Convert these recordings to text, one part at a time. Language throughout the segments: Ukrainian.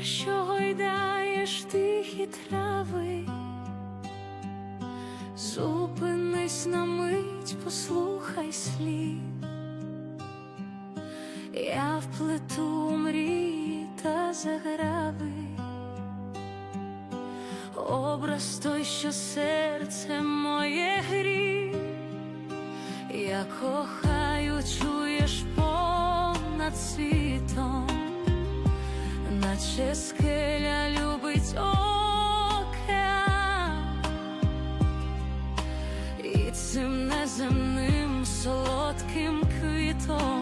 ніж тихі трави. Зупинись на мить, послухай слів. Я вплету мрії та заграви, образ той, що серце моє грів, я кохаю, чуєш наче скеля любить океан, і цим неземним солодким квітом.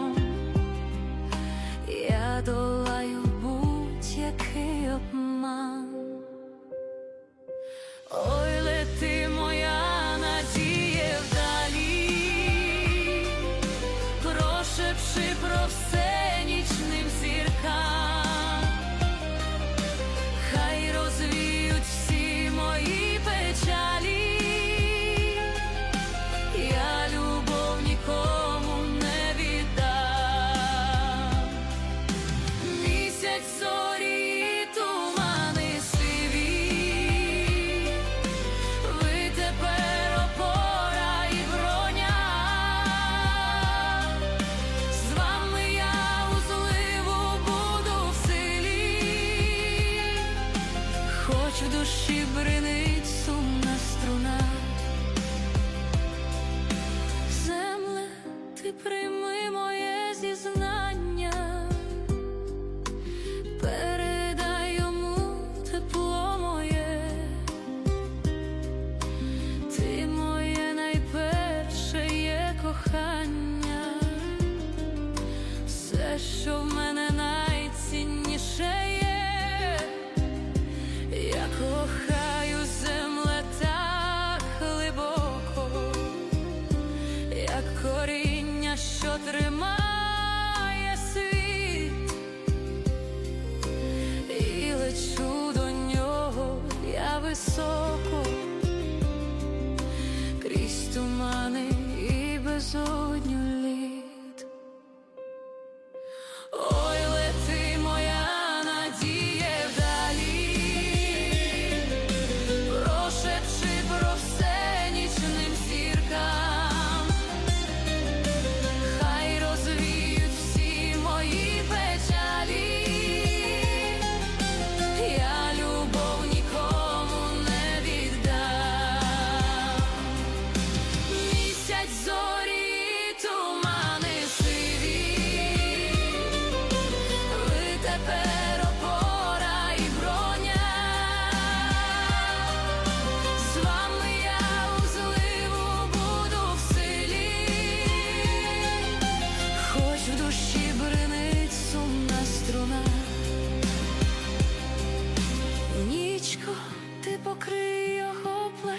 Хоч в душі бринить сумна струна. Земле, ти прийми моє тримає світ, і лечу до нього я високо, крізь тумани і безодню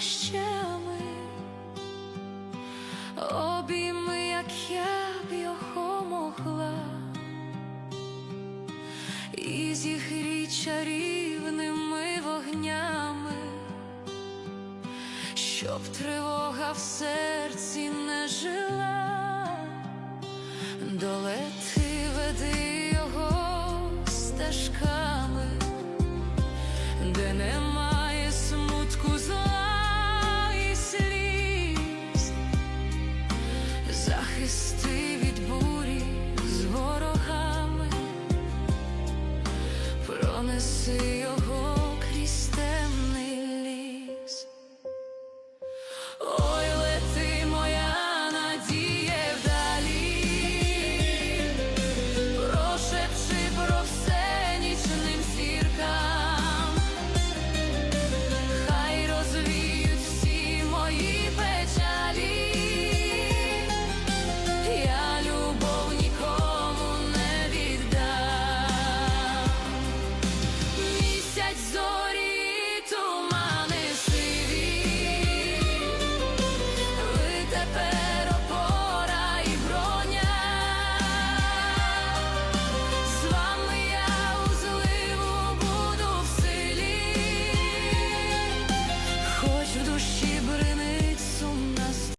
плащами, обійми, як я б його могла, і зігрій чарівними вогнями, щоб тривога в серці не жила, долети веди його стежками